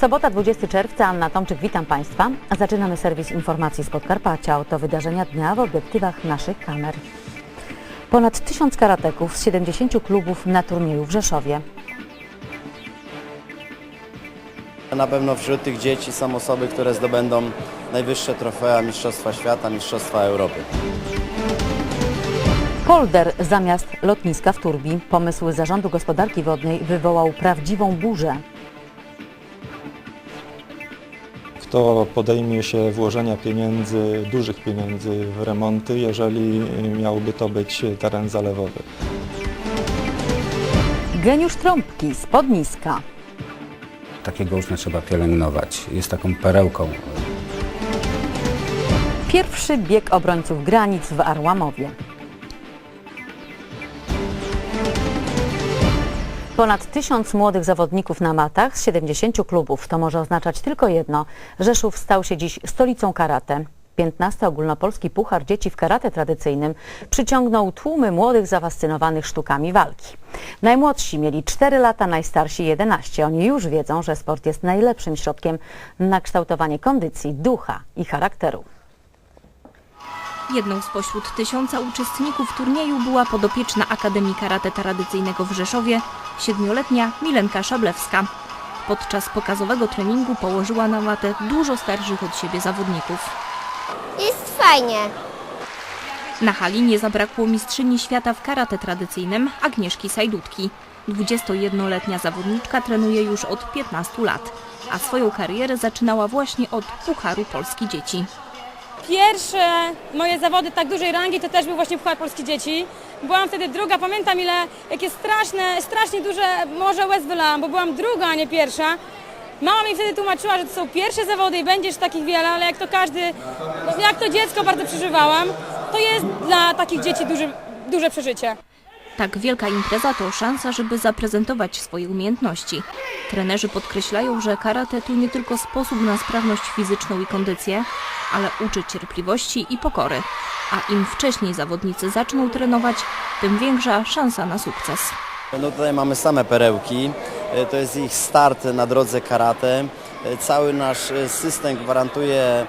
Sobota 20 czerwca, Anna Tomczyk, witam Państwa. Zaczynamy serwis informacji z Podkarpacia. Oto wydarzenia dnia w obiektywach naszych kamer. Ponad tysiąc karateków z 70 klubów na turnieju w Rzeszowie. Na pewno wśród tych dzieci są osoby, które zdobędą najwyższe trofea Mistrzostwa Świata, Mistrzostwa Europy. Polder zamiast lotniska w Turbii. Pomysł Zarządu Gospodarki Wodnej wywołał prawdziwą burzę. Kto podejmie się włożenia pieniędzy, dużych pieniędzy w remonty, jeżeli miałby to być teren zalewowy? Geniusz trąbki spod niska. Takiego ucznia trzeba pielęgnować. Jest taką perełką. Pierwszy bieg obrońców granic w Arłamowie. Ponad tysiąc młodych zawodników na matach z 70 klubów. To może oznaczać tylko jedno. Rzeszów stał się dziś stolicą karate. 15 ogólnopolski puchar dzieci w karate tradycyjnym przyciągnął tłumy młodych zafascynowanych sztukami walki. Najmłodsi mieli 4 lata, najstarsi 11. Oni już wiedzą, że sport jest najlepszym środkiem na kształtowanie kondycji, ducha i charakteru. Jedną z pośród tysiąca uczestników turnieju była podopieczna Akademii Karate Tradycyjnego w Rzeszowie, siedmioletnia Milenka Szablewska. Podczas pokazowego treningu położyła na matę dużo starszych od siebie zawodników. Jest fajnie. Na hali nie zabrakło mistrzyni świata w karate tradycyjnym Agnieszki Sajdutki. 21-letnia zawodniczka trenuje już od 15 lat, a swoją karierę zaczynała właśnie od Pucharu Polski Dzieci. Pierwsze moje zawody tak dużej rangi to też był właśnie Puchar Polski Dzieci. Byłam wtedy druga, pamiętam ile, jakie straszne, strasznie duże może łez wylałam, bo byłam druga, a nie pierwsza. Mama mi wtedy tłumaczyła, że to są pierwsze zawody i będziesz takich wiele, ale jak to każdy, jak to dziecko bardzo przeżywałam, to jest dla takich dzieci duże, duże przeżycie. Tak wielka impreza to szansa, żeby zaprezentować swoje umiejętności. Trenerzy podkreślają, że karate to nie tylko sposób na sprawność fizyczną i kondycję, ale uczy cierpliwości i pokory. A im wcześniej zawodnicy zaczną trenować, tym większa szansa na sukces. No tutaj mamy same perełki. E, To jest ich start na drodze karate. E, Cały nasz e, system gwarantuje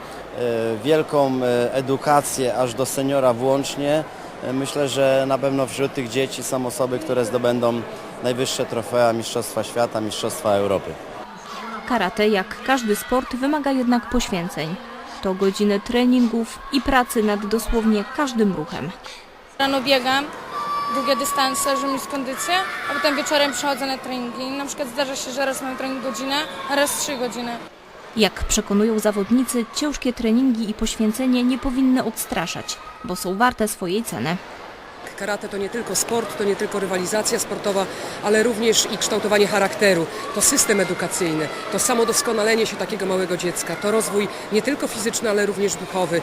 wielką edukację aż do seniora włącznie. Myślę, że na pewno wśród tych dzieci są osoby, które zdobędą najwyższe trofea Mistrzostwa Świata, Mistrzostwa Europy. Karate, jak każdy sport, wymaga jednak poświęceń. To godziny treningów i pracy nad dosłownie każdym ruchem. Rano biegam, długie dystanse, żeby mieć kondycję, a potem wieczorem przychodzę na treningi. Na przykład zdarza się, że raz mam trening godzinę, a raz trzy godziny. Jak przekonują zawodnicy, ciężkie treningi i poświęcenie nie powinny odstraszać, bo są warte swojej ceny. Karate to nie tylko sport, to nie tylko rywalizacja sportowa, ale również i kształtowanie charakteru. To system edukacyjny, to samodoskonalenie się takiego małego dziecka, to rozwój nie tylko fizyczny, ale również duchowy.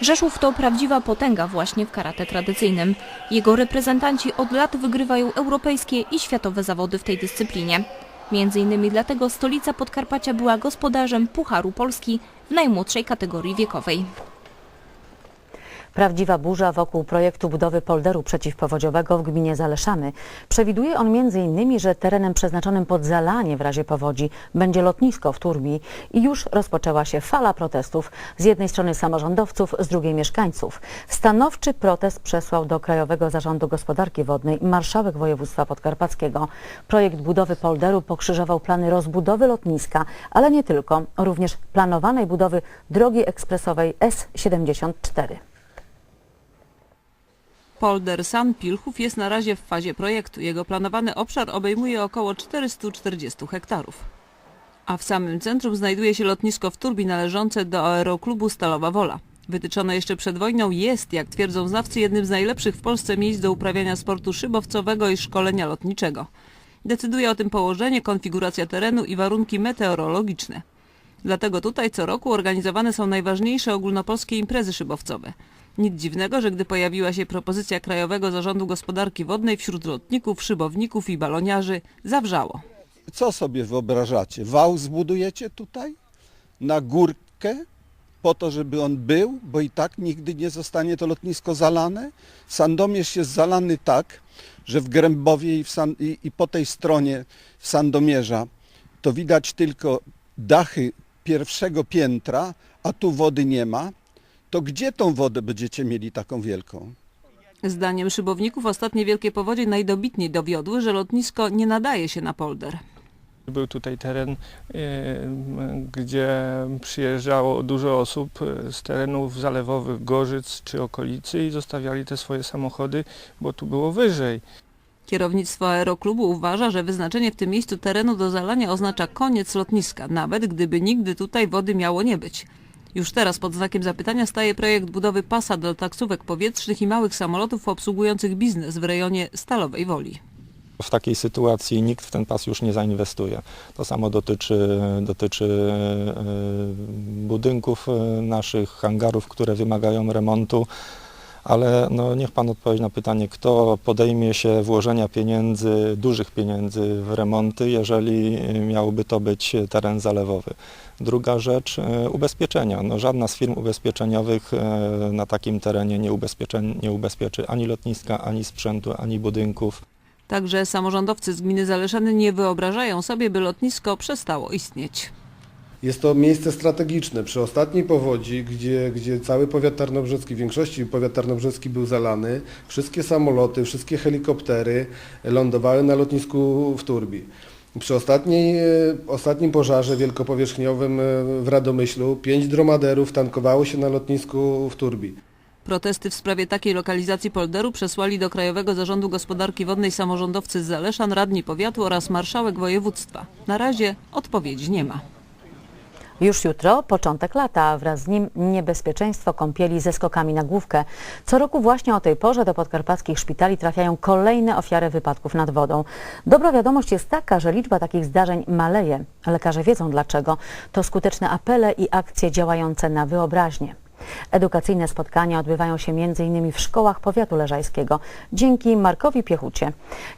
Rzeszów to prawdziwa potęga właśnie w karate tradycyjnym. Jego reprezentanci od lat wygrywają europejskie i światowe zawody w tej dyscyplinie. Między innymi dlatego stolica Podkarpacia była gospodarzem Pucharu Polski w najmłodszej kategorii wiekowej. Prawdziwa burza wokół projektu budowy polderu przeciwpowodziowego w gminie Zaleszany. Przewiduje on m.in., że terenem przeznaczonym pod zalanie w razie powodzi będzie lotnisko w Turbii i już rozpoczęła się fala protestów. Z jednej strony samorządowców, z drugiej mieszkańców. Stanowczy protest przesłał do Krajowego Zarządu Gospodarki Wodnej marszałek województwa podkarpackiego. Projekt budowy polderu pokrzyżował plany rozbudowy lotniska, ale nie tylko, również planowanej budowy drogi ekspresowej S74. Polder San Pilchów jest na razie w fazie projektu. Jego planowany obszar obejmuje około 440 hektarów. A w samym centrum znajduje się lotnisko w Turbi należące do aeroklubu Stalowa Wola. Wytyczone jeszcze przed wojną jest, jak twierdzą znawcy, jednym z najlepszych w Polsce miejsc do uprawiania sportu szybowcowego i szkolenia lotniczego. Decyduje o tym położenie, konfiguracja terenu i warunki meteorologiczne. Dlatego tutaj co roku organizowane są najważniejsze ogólnopolskie imprezy szybowcowe. Nic dziwnego, że gdy pojawiła się propozycja Krajowego Zarządu Gospodarki Wodnej wśród lotników, szybowników i baloniarzy, zawrzało. Co sobie wyobrażacie? Wał zbudujecie tutaj? Na górkę? Po to, żeby on był, bo i tak nigdy nie zostanie to lotnisko zalane? Sandomierz jest zalany tak, że w Grębowie i, w San, i, i po tej stronie Sandomierza to widać tylko dachy pierwszego piętra, a tu wody nie ma, to gdzie tą wodę będziecie mieli taką wielką? Zdaniem szybowników ostatnie wielkie powodzie najdobitniej dowiodły, że lotnisko nie nadaje się na polder. Był tutaj teren, e, gdzie przyjeżdżało dużo osób e, z terenów zalewowych Gorzyc czy okolicy i zostawiali te swoje samochody, bo tu było wyżej. Kierownictwo aeroklubu uważa, że wyznaczenie w tym miejscu terenu do zalania oznacza koniec lotniska, nawet gdyby nigdy tutaj wody miało nie być. Już teraz pod znakiem zapytania staje projekt budowy pasa dla taksówek powietrznych i małych samolotów obsługujących biznes w rejonie Stalowej Woli. W takiej sytuacji nikt w ten pas już nie zainwestuje. To samo dotyczy, dotyczy e, budynków e, naszych, hangarów, które wymagają remontu. Ale no, niech Pan odpowie na pytanie, kto podejmie się włożenia pieniędzy, dużych pieniędzy w remonty, jeżeli miałby to być teren zalewowy. Druga rzecz, e, ubezpieczenia. No, żadna z firm ubezpieczeniowych e, na takim terenie nie, nie ubezpieczy ani lotniska, ani sprzętu, ani budynków. Także samorządowcy z gminy Zaleszany nie wyobrażają sobie, by lotnisko przestało istnieć. Jest to miejsce strategiczne. Przy ostatniej powodzi, gdzie, gdzie cały powiat tarnobrzeski, w większości powiat tarnobrzeski był zalany, wszystkie samoloty, wszystkie helikoptery lądowały na lotnisku w Turbi. Przy ostatniej, e, ostatnim pożarze wielkopowierzchniowym e, w Radomyślu pięć dromaderów tankowało się na lotnisku w Turbi. Protesty w sprawie takiej lokalizacji polderu przesłali do Krajowego Zarządu Gospodarki Wodnej samorządowcy z Zaleszan, radni powiatu oraz marszałek województwa. Na razie odpowiedzi nie ma. Już jutro początek lata, a wraz z nim niebezpieczeństwo kąpieli ze skokami na główkę. Co roku właśnie o tej porze do podkarpackich szpitali trafiają kolejne ofiary wypadków nad wodą. Dobra wiadomość jest taka, że liczba takich zdarzeń maleje. Lekarze wiedzą dlaczego. To skuteczne apele i akcje działające na wyobraźnię. Edukacyjne spotkania odbywają się m.in. w szkołach powiatu leżajskiego dzięki Markowi Piechucie.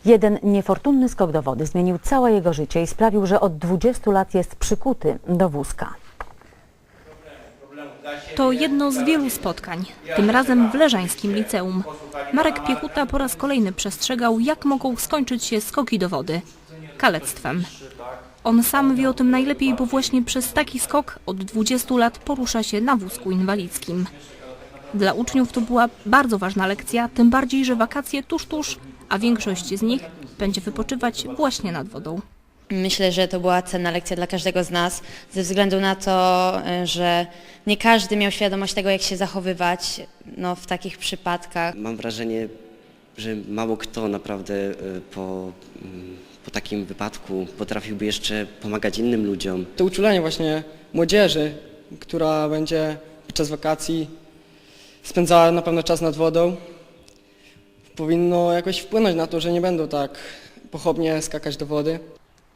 Jeden niefortunny skok do wody zmienił całe jego życie i sprawił, że od 20 lat jest przykuty do wózka. To jedno z wielu spotkań, tym razem w Leżańskim Liceum. Marek Piechuta po raz kolejny przestrzegał, jak mogą skończyć się skoki do wody. Kalectwem. On sam wie o tym najlepiej, bo właśnie przez taki skok od 20 lat porusza się na wózku inwalidzkim. Dla uczniów to była bardzo ważna lekcja, tym bardziej, że wakacje tuż tuż, a większość z nich będzie wypoczywać właśnie nad wodą. Myślę, że to była cenna lekcja dla każdego z nas, ze względu na to, y, że nie każdy miał świadomość tego, jak się zachowywać no, w takich przypadkach. Mam wrażenie, że mało kto naprawdę e, po, mm, po takim wypadku potrafiłby jeszcze pomagać innym ludziom. To uczulenie właśnie młodzieży, która będzie podczas wakacji spędzała na pewno czas nad wodą, powinno jakoś wpłynąć na to, że nie będą tak pochopnie skakać do wody.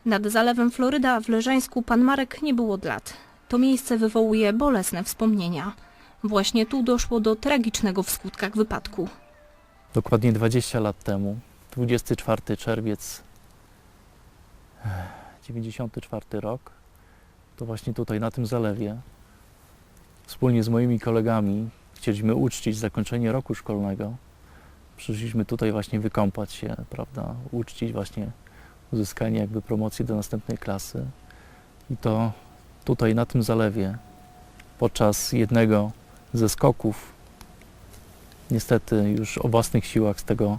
Nad zalewem Floryda w Leżańsku pan Marek nie był od lat. To miejsce wywołuje bolesne wspomnienia. Właśnie tu doszło do tragicznego w skutkach wypadku. Dokładnie 20 lat temu, 24 czerwiec 94 rok, to właśnie tutaj na tym zalewie wspólnie z moimi kolegami chcieliśmy uczcić zakończenie roku szkolnego. Przyszliśmy tutaj właśnie wykąpać się, prawda, uczcić właśnie uzyskanie jakby promocji do następnej klasy. I to tutaj na tym zalewie podczas jednego ze skoków niestety już o własnych siłach z tego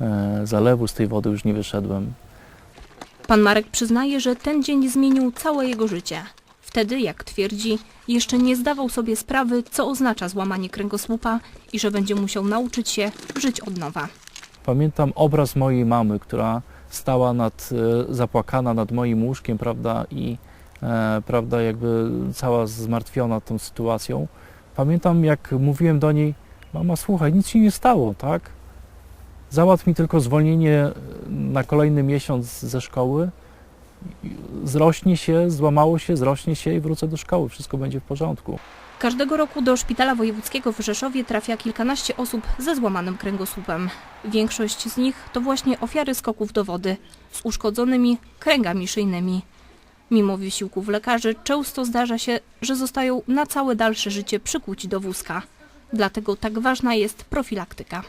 e, zalewu, z tej wody już nie wyszedłem. Pan Marek przyznaje, że ten dzień zmienił całe jego życie. Wtedy, jak twierdzi, jeszcze nie zdawał sobie sprawy, co oznacza złamanie kręgosłupa i że będzie musiał nauczyć się żyć od nowa. Pamiętam obraz mojej mamy, która stała nad, e, zapłakana nad moim łóżkiem, prawda, i e, prawda, jakby cała zmartwiona tą sytuacją. Pamiętam, jak mówiłem do niej, mama, słuchaj, nic się nie stało, tak? Załatw mi tylko zwolnienie na kolejny miesiąc ze szkoły, zrośnie się, złamało się, zrośnie się i wrócę do szkoły, wszystko będzie w porządku. Każdego roku do Szpitala Wojewódzkiego w Rzeszowie trafia kilkanaście osób ze złamanym kręgosłupem. Większość z nich to właśnie ofiary skoków do wody z uszkodzonymi kręgami szyjnymi. Mimo wysiłków lekarzy często zdarza się, że zostają na całe dalsze życie przykuci do wózka. Dlatego tak ważna jest profilaktyka.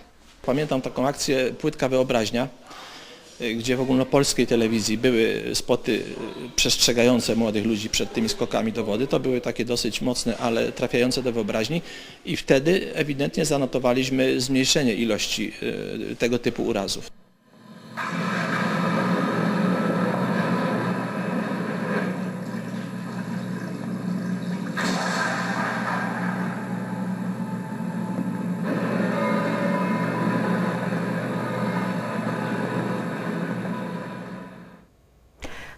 Pamiętam taką akcję Płytka Wyobraźnia, y, gdzie w ogólnopolskiej telewizji były spoty y, przestrzegające młodych ludzi przed tymi skokami do wody, to były takie dosyć mocne, ale trafiające do wyobraźni i wtedy ewidentnie zanotowaliśmy zmniejszenie ilości y, tego typu urazów.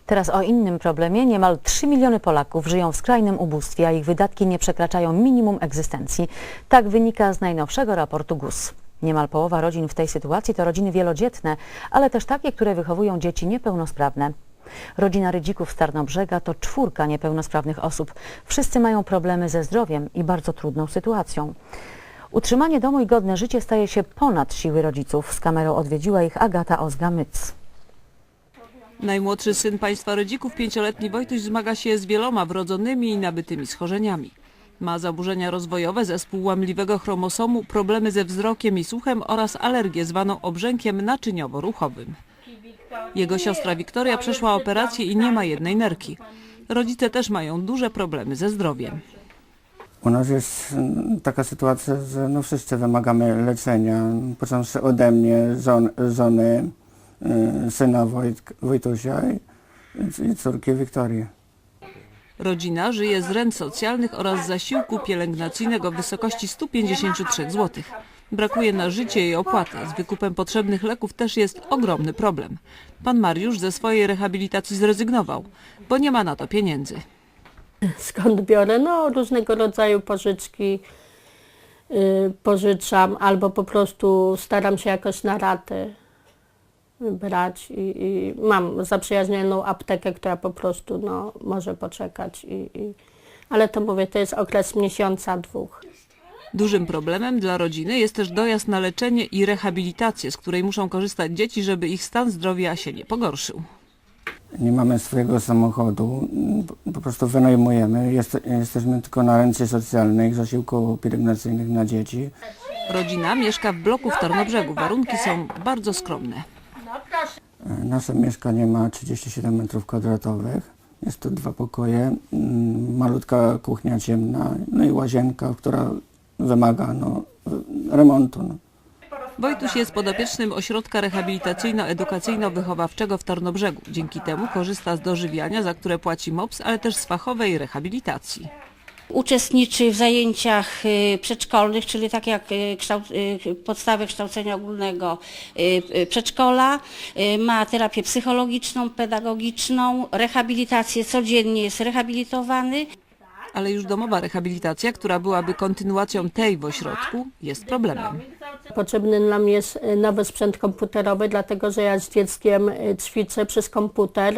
Teraz o innym problemie. Niemal 3 miliony Polaków żyją w skrajnym ubóstwie, a ich wydatki nie przekraczają minimum egzystencji. Tak wynika z najnowszego raportu GUS. Niemal połowa rodzin w tej sytuacji to rodziny wielodzietne, ale też takie, które wychowują dzieci niepełnosprawne. Rodzina Rydzików z Tarnobrzega to czwórka niepełnosprawnych osób. Wszyscy mają problemy ze zdrowiem i bardzo trudną sytuacją. Utrzymanie domu i godne życie staje się ponad siły rodziców. Z kamerą odwiedziła ich Agata Ozga-Myc. Najmłodszy syn państwa rodzików, pięcioletni Wojtuś, zmaga się z wieloma wrodzonymi i nabytymi schorzeniami. Ma zaburzenia rozwojowe, zespół łamliwego chromosomu, problemy ze wzrokiem i słuchem oraz alergię zwaną obrzękiem naczyniowo-ruchowym. Jego siostra Wiktoria przeszła operację i nie ma jednej nerki. Rodzice też mają duże problemy ze zdrowiem. U nas jest mm, taka sytuacja, że no wszyscy wymagamy leczenia, począwszy ode mnie, żon, żony, syna Wojt, Wojtusia i, i córki Wiktorii. Rodzina żyje z rent socjalnych oraz zasiłku pielęgnacyjnego w wysokości 153 zł. Brakuje na życie i opłatę. Z wykupem potrzebnych leków też jest ogromny problem. Pan Mariusz ze swojej rehabilitacji zrezygnował, bo nie ma na to pieniędzy. Skąd biorę? No różnego rodzaju pożyczki y, pożyczam albo po prostu staram się jakoś na ratę brać i, i mam zaprzyjaźnioną aptekę, która po prostu no, może poczekać. I, i, ale to mówię, to jest okres miesiąca, dwóch. Dużym problemem dla rodziny jest też dojazd na leczenie i rehabilitację, z której muszą korzystać dzieci, żeby ich stan zdrowia się nie pogorszył. Nie mamy swojego samochodu, po- po prostu wynajmujemy, Jest, jesteśmy tylko na rencie socjalnej, zasiłku pielęgnacyjnych na dzieci. Rodzina mieszka w bloku w Tarnobrzegu. Warunki są bardzo skromne. E, Nasze mieszkanie ma 37 metrów kwadratowych. Jest to dwa pokoje, mm, malutka kuchnia ciemna, no i łazienka, która wymaga no, remontu. No. Wojtuś jest podopiecznym ośrodka rehabilitacyjno-edukacyjno-wychowawczego w Tarnobrzegu. Dzięki temu korzysta z dożywiania, za które płaci MOPS, ale też z fachowej rehabilitacji. Uczestniczy w zajęciach y, przedszkolnych, czyli tak jak y, kształt, y, podstawy kształcenia ogólnego przedszkola. Ma terapię psychologiczną, pedagogiczną, rehabilitację, codziennie jest rehabilitowany. Ale już domowa rehabilitacja, która byłaby kontynuacją tej w ośrodku, jest problemem. Potrzebny nam jest nowy sprzęt komputerowy, dlatego że ja z dzieckiem ćwiczę przez komputer.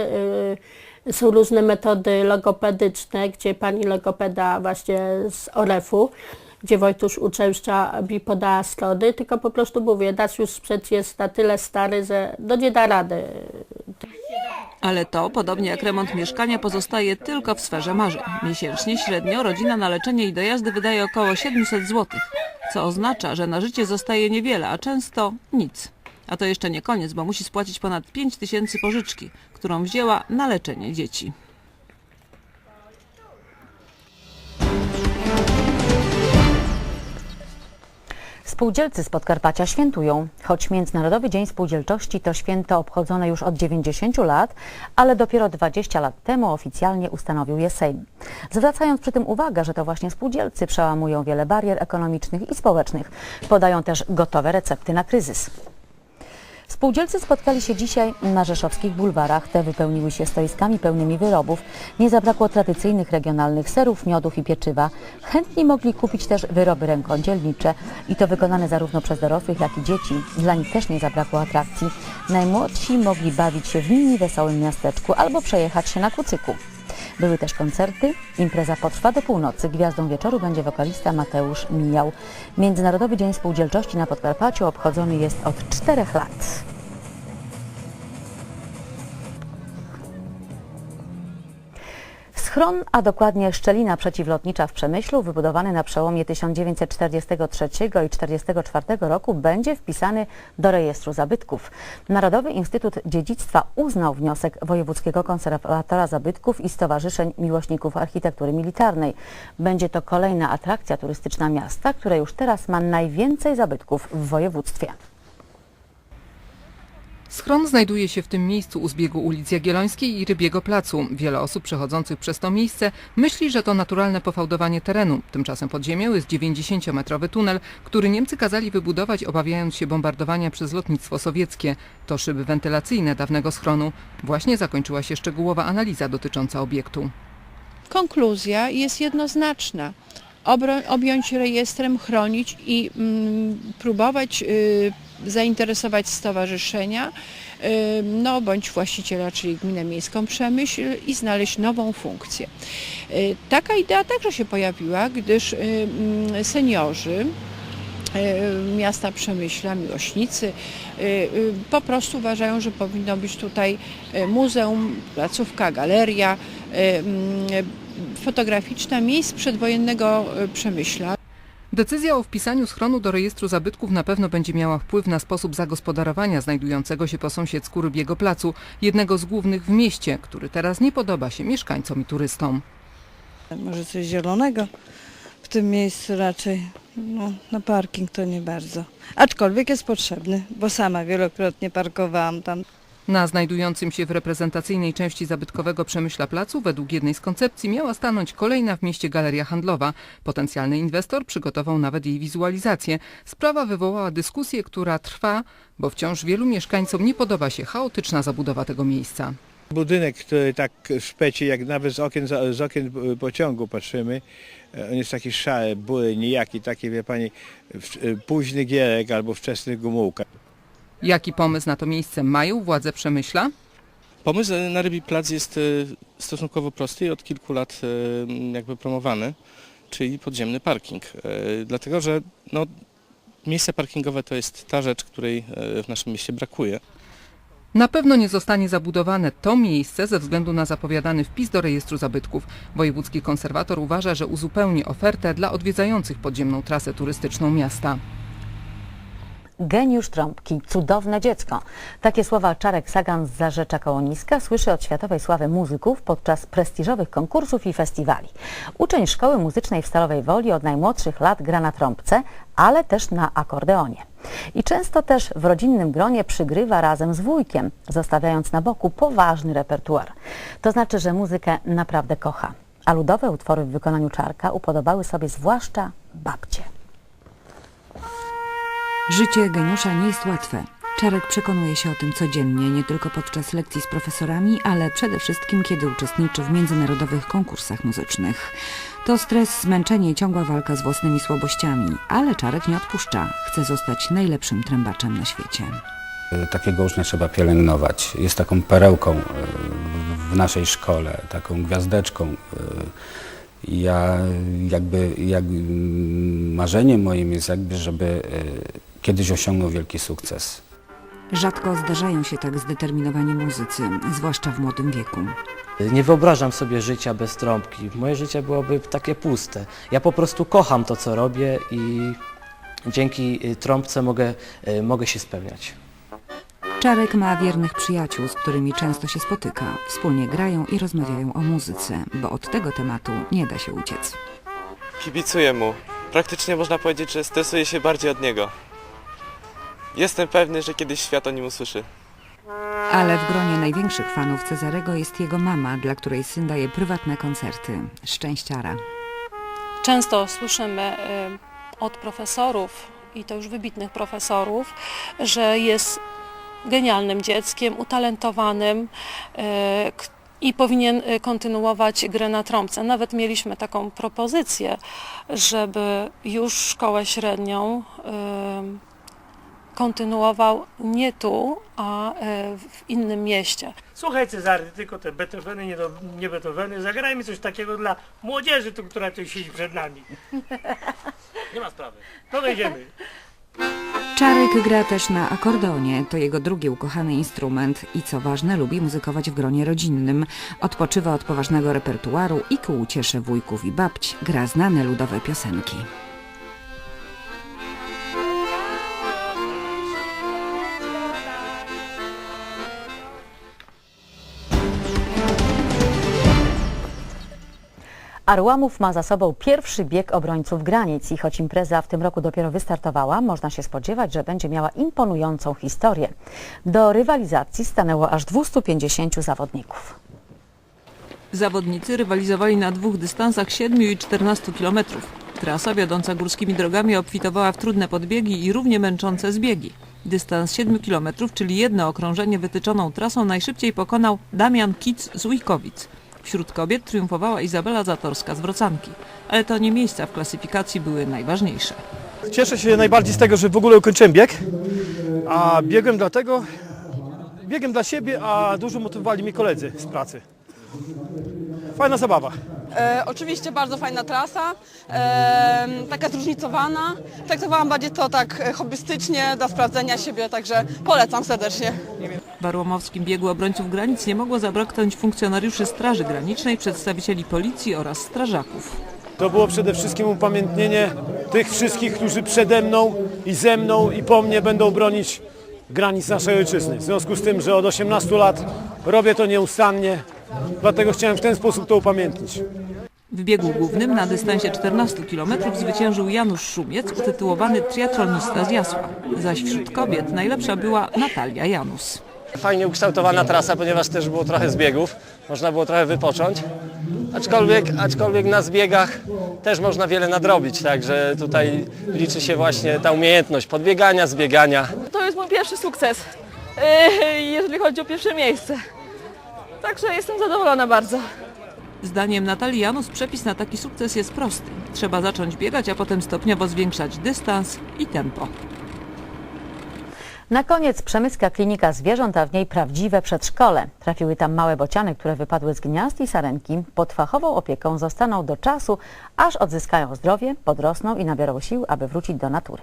Są różne metody logopedyczne, gdzie pani logopeda właśnie z OREF-u, gdzie Wojtusz uczęszcza mi podała tylko po prostu mówię, nasz już sprzęt jest na tyle stary, że no nie da rady. Ale to, podobnie jak remont mieszkania, pozostaje tylko w sferze marzeń. Miesięcznie średnio rodzina na leczenie i dojazdy wydaje około 700 zł, co oznacza, że na życie zostaje niewiele, a często nic. A to jeszcze nie koniec, bo musi spłacić ponad 5 tysięcy pożyczki, którą wzięła na leczenie dzieci. Spółdzielcy z Podkarpacia świętują. Choć Międzynarodowy Dzień Spółdzielczości to święto obchodzone już od 90 lat, ale dopiero 20 lat temu oficjalnie ustanowił je Sejm. Zwracając przy tym uwagę, że to właśnie spółdzielcy przełamują wiele barier ekonomicznych i społecznych. Podają też gotowe recepty na kryzys. Spółdzielcy spotkali się dzisiaj na rzeszowskich bulwarach. Te wypełniły się stoiskami pełnymi wyrobów. Nie zabrakło tradycyjnych regionalnych serów, miodów i pieczywa. Chętni mogli kupić też wyroby rękodzielnicze i to wykonane zarówno przez dorosłych, jak i dzieci. Dla nich też nie zabrakło atrakcji. Najmłodsi mogli bawić się w mini wesołym miasteczku albo przejechać się na kucyku. Były też koncerty. Impreza potrwa do północy. Gwiazdą wieczoru będzie wokalista Mateusz Mijał. Międzynarodowy Dzień Spółdzielczości na Podkarpaciu obchodzony jest od czterech lat. Schron, a dokładnie szczelina przeciwlotnicza w Przemyślu, wybudowany na przełomie 1943 i 1944 roku, będzie wpisany do rejestru zabytków. Narodowy Instytut Dziedzictwa uznał wniosek Wojewódzkiego Konserwatora Zabytków i Stowarzyszeń Miłośników Architektury Militarnej. Będzie to kolejna atrakcja turystyczna miasta, które już teraz ma najwięcej zabytków w województwie. Schron znajduje się w tym miejscu u zbiegu ulic Jagiellońskiej i Rybiego Placu. Wiele osób przechodzących przez to miejsce myśli, że to naturalne pofałdowanie terenu. Tymczasem pod ziemią jest 90-metrowy tunel, który Niemcy kazali wybudować obawiając się bombardowania przez lotnictwo sowieckie. To szyby wentylacyjne dawnego schronu. Właśnie zakończyła się szczegółowa analiza dotycząca obiektu. Konkluzja jest jednoznaczna. Objąć rejestrem, chronić i mm, próbować y, zainteresować stowarzyszenia, no bądź właściciela, czyli Gminę Miejską Przemyśl i znaleźć nową funkcję. Y, taka idea także się pojawiła, gdyż seniorzy y, miasta Przemyśla, miłośnicy, y, po prostu uważają, że powinno być tutaj muzeum, placówka, galeria mm, fotograficzna miejsc przedwojennego Przemyśla. Decyzja o wpisaniu schronu do rejestru zabytków na pewno będzie miała wpływ na sposób zagospodarowania znajdującego się po sąsiedzku Rybiego Placu, jednego z głównych w mieście, który teraz nie podoba się mieszkańcom i turystom. Może coś zielonego w tym miejscu raczej. No, na parking to nie bardzo. Aczkolwiek jest potrzebny, bo sama wielokrotnie parkowałam tam. Na znajdującym się w reprezentacyjnej części zabytkowego Przemyśla Placu według jednej z koncepcji miała stanąć kolejna w mieście galeria handlowa. Potencjalny inwestor przygotował nawet jej wizualizację. Sprawa wywołała dyskusję, która trwa, bo wciąż wielu mieszkańcom nie podoba się chaotyczna zabudowa tego miejsca. Budynek, który tak szpeci, jak nawet z okien, z okien pociągu patrzymy, on jest taki szary, bury, nijaki, taki wie pani, w- późny gierek albo wczesny gumułka. Jaki pomysł na to miejsce mają władze Przemyśla? Pomysł na Rybi Plac jest e, stosunkowo prosty i od kilku lat e, jakby promowany, czyli podziemny parking. E, Dlatego, że no, miejsce parkingowe to jest ta rzecz, której w naszym mieście brakuje. Na pewno nie zostanie zabudowane to miejsce ze względu na zapowiadany wpis do rejestru zabytków. Wojewódzki konserwator uważa, że uzupełni ofertę dla odwiedzających podziemną trasę turystyczną miasta. Geniusz trąbki, cudowne dziecko. Takie słowa Czarek Sagan z Zarzecza Kołoniska słyszy od światowej sławy muzyków podczas prestiżowych konkursów i festiwali. Uczeń Szkoły Muzycznej w Stalowej Woli od najmłodszych lat gra na trąbce, ale też na akordeonie. I często też w rodzinnym gronie przygrywa razem z wujkiem, zostawiając na boku poważny repertuar. To znaczy, że muzykę naprawdę kocha. A ludowe utwory w wykonaniu Czarka upodobały sobie zwłaszcza babcie. Życie geniusza nie jest łatwe. Czarek przekonuje się o tym codziennie, nie tylko podczas lekcji z profesorami, ale przede wszystkim, kiedy uczestniczy w międzynarodowych konkursach muzycznych. To stres, zmęczenie i ciągła walka z własnymi słabościami, ale Czarek nie odpuszcza. Chce zostać najlepszym trębaczem na świecie. Y, Takiego ucznia trzeba pielęgnować. Jest taką perełką y, w naszej szkole, taką gwiazdeczką. y. Ja jakby, jak, mm, marzeniem moim jest jakby, żeby kiedyś osiągnął wielki sukces. Rzadko zdarzają się tak zdeterminowani muzycy, zwłaszcza w młodym wieku. Nie wyobrażam sobie życia bez trąbki. Moje życie byłoby takie puste. Ja po prostu kocham to, co robię i dzięki y, trąbce mogę, y, mogę się spełniać. Czarek ma wiernych przyjaciół, z którymi często się spotyka. Wspólnie grają i rozmawiają o muzyce, bo od tego tematu nie da się uciec. Kibicuję mu. Praktycznie można powiedzieć, że stresuję się bardziej od niego. Jestem pewny, że kiedyś świat o nim usłyszy. Ale w gronie największych fanów Cezarego jest jego mama, dla której syn daje prywatne koncerty. Szczęściara. Często słyszymy y, od profesorów, i to już wybitnych profesorów, że jest genialnym dzieckiem, utalentowanym y, i powinien kontynuować grę na trąbce. Nawet mieliśmy taką propozycję, żeby już szkołę średnią y, kontynuował nie tu, a y, w innym mieście. Słuchaj Cezary, tylko te Beethoveny, nie, do, nie Beethoveny, zagrajmy coś takiego dla młodzieży, tu, która tu siedzi przed nami. Nie ma sprawy. No wejdziemy. Czarek gra też na akordeonie, to jego drugi ukochany instrument i co ważne lubi muzykować w gronie rodzinnym. Odpoczywa od poważnego repertuaru i ku uciesze wujków i babć gra znane ludowe piosenki. Arłamów ma za sobą pierwszy bieg obrońców granic i choć impreza w tym roku dopiero wystartowała, można się spodziewać, że będzie miała imponującą historię. Do rywalizacji stanęło aż 250 zawodników. Zawodnicy rywalizowali na dwóch dystansach 7 i 14 km. Trasa wiodąca górskimi drogami obfitowała w trudne podbiegi i równie męczące zbiegi. Dystans 7 km, czyli jedno okrążenie wytyczoną trasą najszybciej pokonał Damian Kic z Ujkowic. Wśród kobiet triumfowała Izabela Zatorska z Wrocanki, ale to nie miejsca w klasyfikacji były najważniejsze. Cieszę się najbardziej z tego, że w ogóle ukończyłem bieg, a biegłem dlatego, biegiem dla siebie, a dużo motywowali mnie koledzy z pracy. Fajna zabawa. E, oczywiście bardzo fajna trasa, e, taka zróżnicowana. Traktowałam bardziej to tak e, hobbystycznie, dla sprawdzenia siebie, także polecam serdecznie. W Arłamowskim biegu obrońców granic nie mogło zabraknąć funkcjonariuszy Straży Granicznej, przedstawicieli policji oraz strażaków. To było przede wszystkim upamiętnienie tych wszystkich, którzy przede mną i ze mną i po mnie będą bronić granic naszej ojczyzny. W związku z tym, że od 18 lat robię to nieustannie, dlatego chciałem w ten sposób to upamiętnić. W biegu głównym na dystansie 14 km zwyciężył Janusz Szumiec, utytułowany triatlonista z Jasła. Zaś wśród kobiet najlepsza była Natalia Janus. Fajnie ukształtowana trasa, ponieważ też było trochę zbiegów, można było trochę wypocząć. Aczkolwiek, aczkolwiek na zbiegach też można wiele nadrobić, także tutaj liczy się właśnie ta umiejętność podbiegania, zbiegania. To jest mój pierwszy sukces, jeżeli chodzi o pierwsze miejsce. Także jestem zadowolona bardzo. Zdaniem Natalii Janus przepis na taki sukces jest prosty. Trzeba zacząć biegać, a potem stopniowo zwiększać dystans i tempo. Na koniec Przemyska Klinika Zwierząt, a w niej prawdziwe przedszkole. Trafiły tam małe bociany, które wypadły z gniazd i sarenki. Pod fachową opieką zostaną do czasu, aż odzyskają zdrowie, podrosną i nabiorą sił, aby wrócić do natury.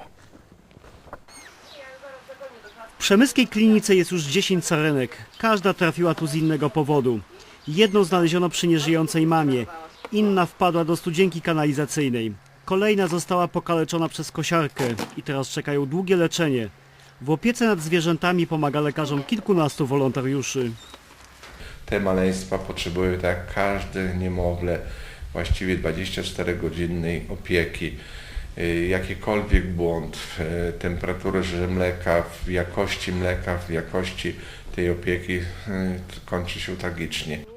Przemyskiej klinice jest już 10 sarenek. Każda trafiła tu z innego powodu. Jedną znaleziono przy nieżyjącej mamie, inna wpadła do studzienki kanalizacyjnej. Kolejna została pokaleczona przez kosiarkę i teraz czekają długie leczenie. W opiece nad zwierzętami pomaga lekarzom kilkunastu wolontariuszy. Te maleństwa potrzebują, tak każde niemowlę, właściwie 24-godzinnej opieki. Y, Jakikolwiek błąd w e, temperaturze mleka, w jakości mleka, w jakości tej opieki y, kończy się tragicznie.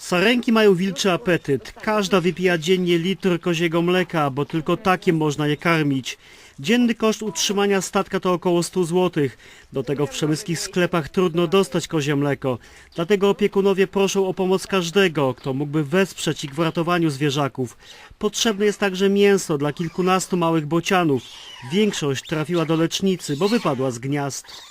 Sarenki mają wilczy apetyt. Każda wypija dziennie litr koziego mleka, bo tylko takiem można je karmić. Dzienny koszt utrzymania statka to około 100 zł. Do tego w przemyskich sklepach trudno dostać kozie mleko. Dlatego opiekunowie proszą o pomoc każdego, kto mógłby wesprzeć ich w ratowaniu zwierzaków. Potrzebne jest także mięso dla kilkunastu małych bocianów. Większość trafiła do lecznicy, bo wypadła z gniazd.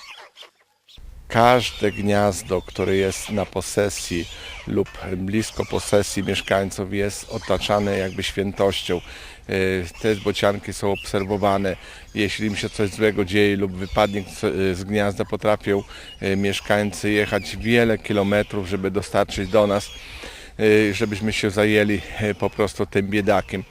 Każde gniazdo, które jest na posesji lub blisko posesji mieszkańców jest otaczane jakby świętością. Y, Te bocianki są obserwowane. Jeśli im się coś złego dzieje lub wypadnie z- z gniazda, potrafią y, mieszkańcy jechać wiele kilometrów, żeby dostarczyć do nas, żebyśmy się zajęli po prostu tym biedakiem.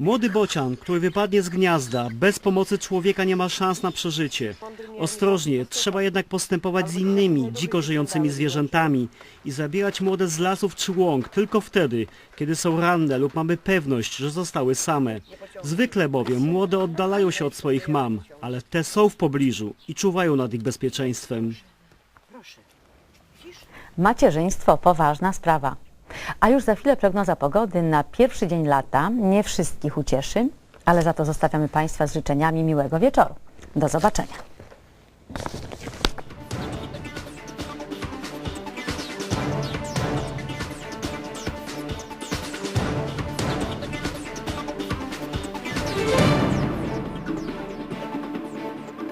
Młody bocian, który wypadnie z gniazda, bez pomocy człowieka nie ma szans na przeżycie. Ostrożnie, trzeba jednak postępować z innymi, dziko żyjącymi zwierzętami i zabierać młode z lasów czy łąk tylko wtedy, kiedy są ranne lub mamy pewność, że zostały same. Zwykle bowiem młode oddalają się od swoich mam, ale te są w pobliżu i czuwają nad ich bezpieczeństwem. Macierzyństwo poważna sprawa. A już za chwilę prognoza pogody na pierwszy dzień lata. Nie wszystkich ucieszy, ale za to zostawiamy Państwa z życzeniami miłego wieczoru. Do zobaczenia.